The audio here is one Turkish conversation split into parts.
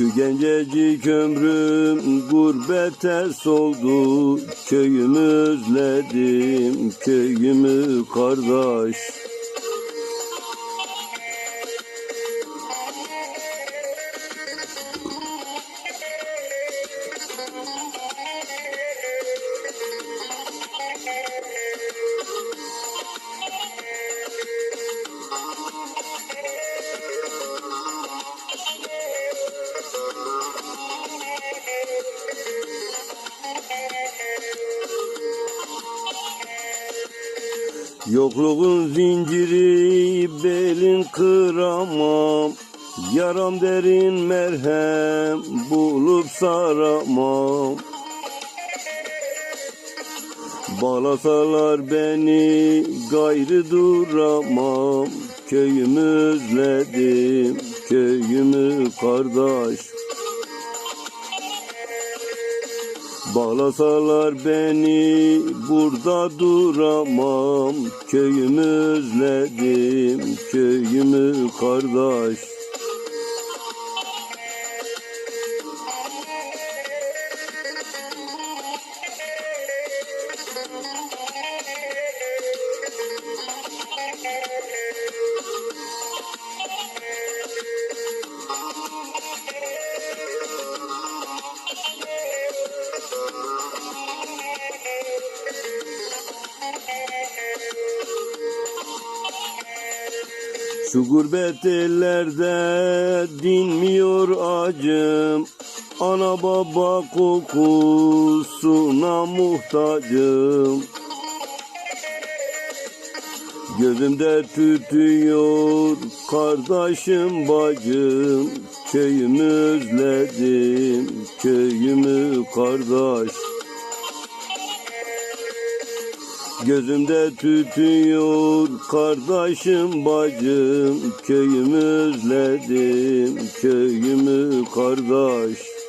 Şu gencecik ömrüm gurbete soldu. Köyümü özledim, köyümü kardeş. Yokluğun zinciri belin kıramam. Yaram derin merhem bulup saramam. Bağlasalar beni gayrı duramam. Köyümü özledim köyümü kardeş Bağlasalar beni burada duramam. Köyümü özledim köyümü kardeş Şu gurbet ellerde dinmiyor acım. Ana baba kokusuna muhtacım Gözümde tütüyor kardeşim bacım. Köyümü özledim köyümü kardeş. Gözümde tütüyor kardeşim bacım. Köyümü özledim köyümü kardeş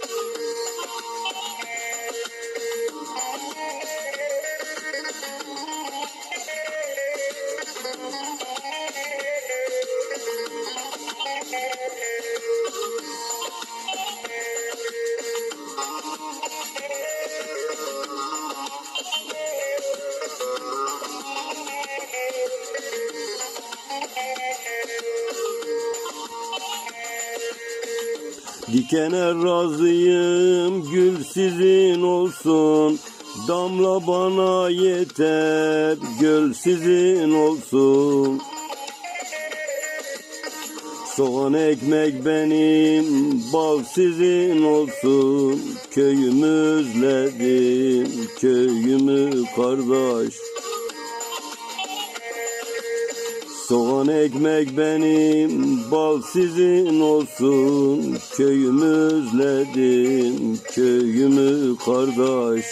Dikene razıyım gül sizin olsun. Damla bana yeter göl sizin olsun. Soğan ekmek benim bal sizin olsun. Köyümü özledim köyümü kardeş Soğan ekmek benim, bal sizin olsun. Köyümü özledim, köyümü kardeş.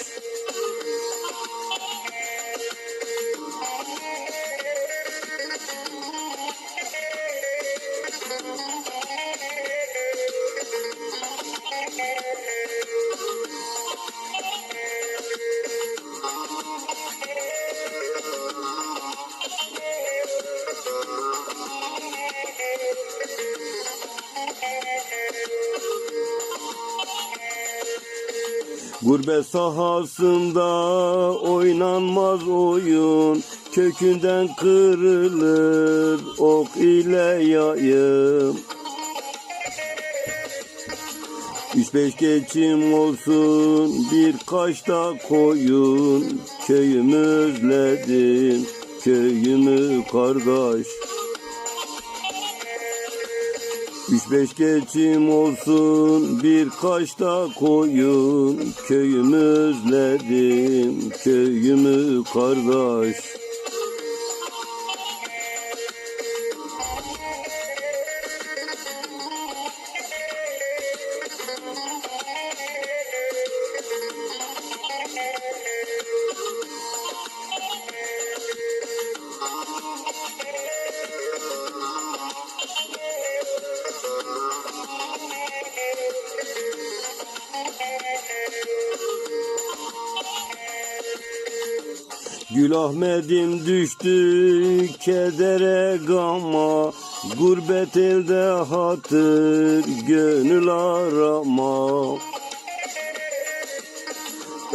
Gurbet sahasında oynanmaz oyun. Kökünden kırılır ok ile yayım Üç beş geçim olsun birkaç da koyun. Köyümü özledim köyümü kardeş Üç beş geçim olsun birkaç da koyun. Köyümü özledim köyümü kardeş Gül Ahmet'im düştü kedere gama. Gurbet elde hatır gönül arama.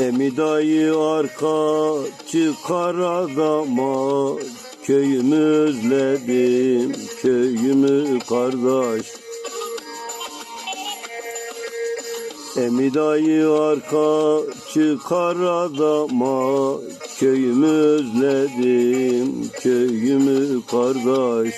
Emi dayı arka çıkar adama. Köyümü özledim köyümü kardeş Emi dayı arka çıkar adama Köyümü özledim köyümü kardeş